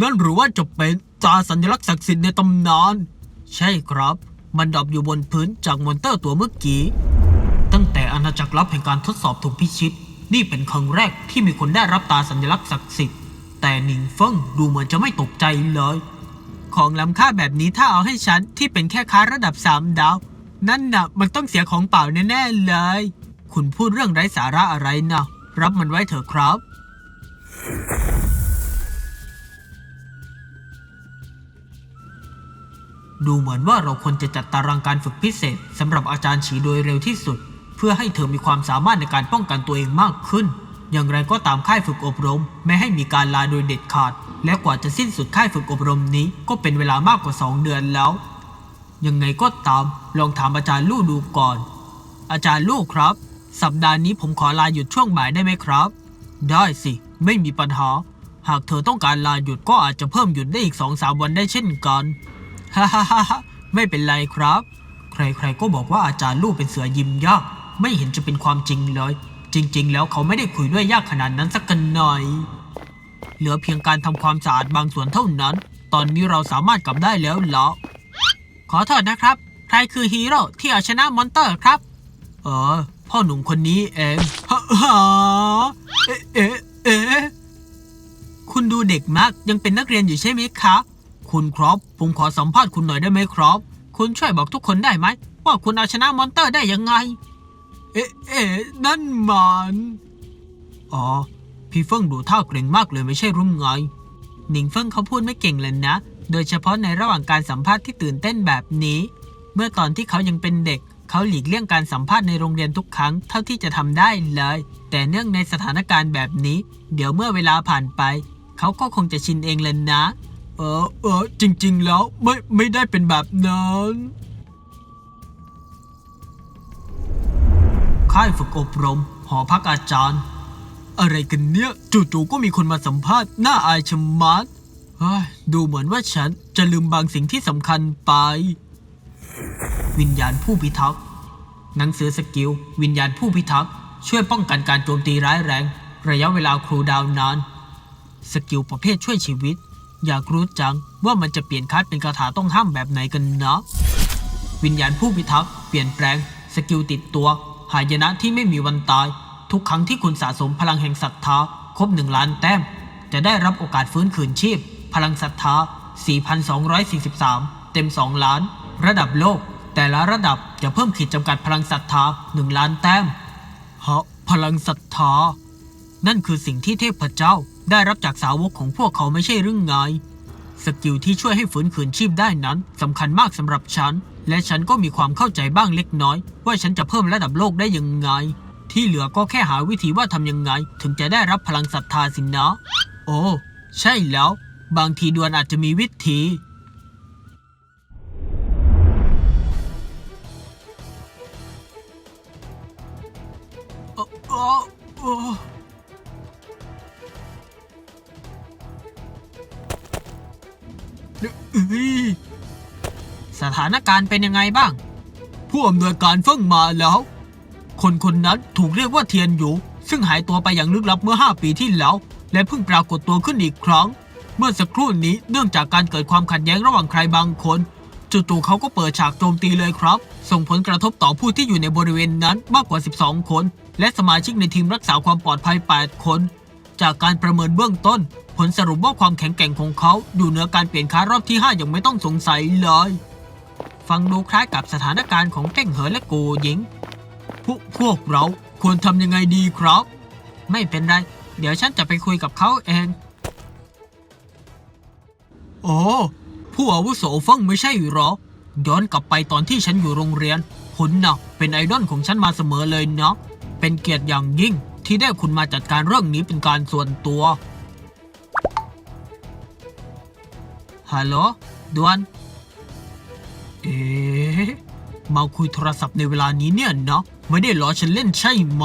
นั่นหรือว่าจะเป็นตราสัญลักษณ์ศักดิ์สิทธิ์ในตำนาน ใช่ครับ มันดรอปอยู่บนพื้นจากมอนเตอร์ตัวเมื่อกี้ ตั้งแต่อาณาจักรลับแห่งการทดสอบถูกพิชิต นี่เป็นครั้งแรกที่มีคนได้รับตาสัญลักษณ์ศักดิ์สิทธิ์ แต่หนิงเฟิงดูเหมือนจะไม่ตกใจเลย ของล้ำค่าแบบนี้ถ้าเอาให้ฉันที่เป็นแค่ค้าระดับสามดาว นั่นน่ะมันต้องเสียของเปล่าแน่ๆเลย คุณพูดเรื่องไร้สาระอะไรนะรับมันไว้เถอะครับ ดูเหมือนว่าเราควรจะจัดตารางการฝึกพิเศษสำหรับอาจารย์ฉีโดยเร็วที่สุด เพื่อให้เธอมีความสามารถในการป้องกันตัวเองมากขึ้น อย่างไรก็ตามค่ายฝึกอบรม ไม่ให้มีการลาโดยเด็ดขาด และกว่าจะสิ้นสุดค่ายฝึกอบรมนี้ก็เป็นเวลามากกว่า 2 เดือนแล้ว ยังไงก็ตาม ลองถามอาจารย์ลู่ดูก่อน อาจารย์ลู่ครับ สัปดาห์นี้ผมขอลาหยุดช่วงบ่ายได้ไหมครับ ได้สิ ไม่มีปัญหา หากเธอต้องการลาหยุดก็อาจจะเพิ่มหยุดได้อีกสองสามวันได้เช่นกัน ฮ่าฮ่าฮ่าไม่เป็นไรครับ ใครๆก็บอกว่าอาจารย์ลู่เป็นเสือยิ้มยาก ไม่เห็นจะเป็นความจริงเลย จริง ๆ แล้วเขาไม่ได้คุยด้วยยากขนาดนั้นสักกันหน่อย เหลือเพียงการทำความสะอาดบางส่วนเท่านั้น ตอนนี้เราสามารถกลับได้แล้วเหรอ ขอโทษนะครับ ใครคือฮีโร่ที่เอาชนะมอนเตอร์ครับ เออ พ่อหนุ่มคนนี้เองฮะฮะเอ๊ะเอ๊ะเอ๊ะคุณดูเด็กมากยังเป็นนักเรียนอยู่ใช่ไหมคะ คุณครับผมขอสัมภาษณ์คุณหน่อยได้ไหมครับ คุณช่วยบอกทุกคนได้ไหม ว่าคุณเอาชนะมอนเตอร์ได้ยังไง เอ๊ะเอ๊ะนั่นมันอ๋อ พี่เฟิงดูท่าเกรงมากเลยไม่ใช่รุ่งไงหนิงเฟิงเขาพูดไม่เก่งเลยนะ โดยเฉพาะในระหว่างการสัมภาษณ์ที่ตื่นเต้นแบบนี้ เมื่อตอนที่เขายังเป็นเด็ก เขาหลีกเลี่ยงการสัมภาษณ์ในโรงเรียนทุกครั้งเท่าที่จะทำได้เลย แต่เนื่องในสถานการณ์แบบนี้ เดี๋ยวเมื่อเวลาผ่านไป เขาก็คงจะชินเองเลยนะ เออเออจริง ๆ แล้วไม่ไม่ได้เป็นแบบนั้นค่ายฝึกอบรม หอพักอาจารย์ อะไรกันเนี่ยจู่ๆก็มีคนมาสัมภาษณ์น่าอายชะมัดดูเหมือนว่าฉันจะลืมบางสิ่งที่สำคัญไป วิญญาณผู้พิทักษ์หนังสือสกิล วิญญาณผู้พิทักษ์ช่วยป้องกันการโจมตีร้ายแรง ระยะเวลาครูดาวนาน สกิลประเภทช่วยชีวิต อยากรู้จังว่ามันจะเปลี่ยนคัดเป็นคาถาต้องห้ามแบบไหนกันนะ วิญญาณผู้พิทักษ์เปลี่ยนแปลง สกิลติดตัว หายนะที่ไม่มีวันตาย ทุกครั้งที่คุณสะสมพลังแห่งศรัทธา ครบหนึ่งล้านแต้ม จะได้รับโอกาสฟื้นคืนชีพ พลังศรัทธา 4,243 เต็ม 2 ล้าน ระดับโลก แต่ละระดับจะเพิ่มขีดจำกัดพลังศรัทธา 1 ล้านแต้มฮะพลังศรัทธา นั่นคือสิ่งที่เทพเจ้า ได้รับจากสาวกของพวกเขาไม่ใช่เรื่องไงสกิลที่ช่วยให้ฟื้นคืนชีพได้นั้นสำคัญมากสำหรับฉัน และฉันก็มีความเข้าใจบ้างเล็กน้อย ว่าฉันจะเพิ่มระดับโลกได้ยังไง ที่เหลือก็แค่หาวิธีว่าทำยังไง ถึงจะได้รับพลังศรัทธาสินะโอ้ ใช่แล้ว บางทีดวนอาจจะมีวิธีเอ่อเอ่ ถานการณ์เป็นยังไงบ้าง ผู้อำนวยการเฟิ่งมาแล้ว คนคนนั้นถูกเรียกว่าเทียนหยูซึ่งหายตัวไปอย่างลึกลับเมื่อ 5 ปีที่แล้ว และเพิ่งปรากฏตัวขึ้นอีกครั้ง เมื่อสักครู่นี้เนื่องจากการเกิดความขัดแย้งระหว่างใครบางคนจู่ๆเขาก็เปิดฉากโจมตีเลยครับ ส่งผลกระทบต่อผู้ที่อยู่ในบริเวณนั้นมากกว่า 12 คน และสมาชิกในทีมรักษาความปลอดภัย 8 คน จากการประเมินเบื้องต้น ผลสรุปว่าความแข็งแกร่งของเขาอยู่เหนือการเปลี่ยนค้ารอบที่ 5 อย่างไม่ต้องสงสัยเลย ฟังดูคล้ายกับสถานการณ์ของเก้งเหอและโกหญิง พวกพวกเราควรทำยังไงดีครับ ไม่เป็นไร เดี๋ยวฉันจะไปคุยกับเขาเอง โอ้ผู้อาวุโสฟังไม่ใช่หรอ ย้อนกลับไปตอนที่ฉันอยู่โรงเรียน คุณนะ่ะเป็นไอดอลของฉันมาเสมอเลยเนาะ เป็นเกียรติอย่างยิ่งที่ได้คุณมาจัดการเรื่องนี้เป็นการส่วนตัว ฮัลโหลดวน เอ๊ะมาคุยโทรศัพท์ในเวลานี้เนี่ยนะ ไม่ได้ล้อฉันเล่นใช่ไหม